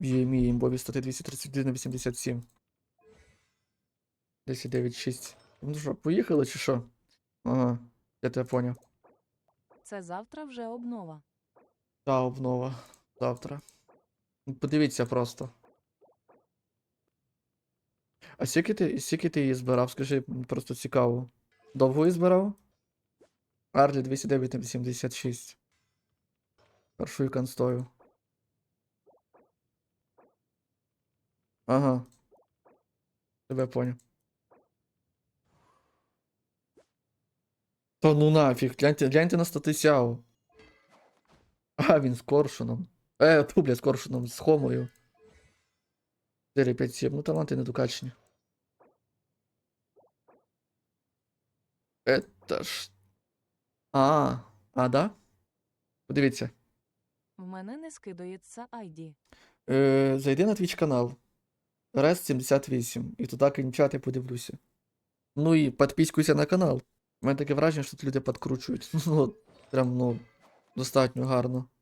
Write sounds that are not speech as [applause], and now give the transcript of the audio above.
UME імбові стати 231 на 87. 1096. Ну що, поїхали чи що? Ага, я тебе поняв. Це завтра вже обнова. Та обнова. Завтра. Ну, Подивіться просто. А скільки ти, скільки ти її збирав? Скажи, просто цікаво. Довго її збирав? Арлі 209 на 86. Першою канстою. Ага. Тебе поняв. Та ну нафіг, гляньте, гляньте на статисяу. А, він з коршуном. Е, ту, бля, з коршуном, з хомою. 4, 5, 7. Ну, таланти недокачені. Это ж. А, а, да? Подивіться. В мене не скидається ID. Е, зайди на Twitch канал. Рест 78. І туди кинь чат, я подивлюся. Ну і підписуйся на канал. У мене таке враження, що тут люди підкручують. [laughs] Ну, прям, ну, достатньо гарно.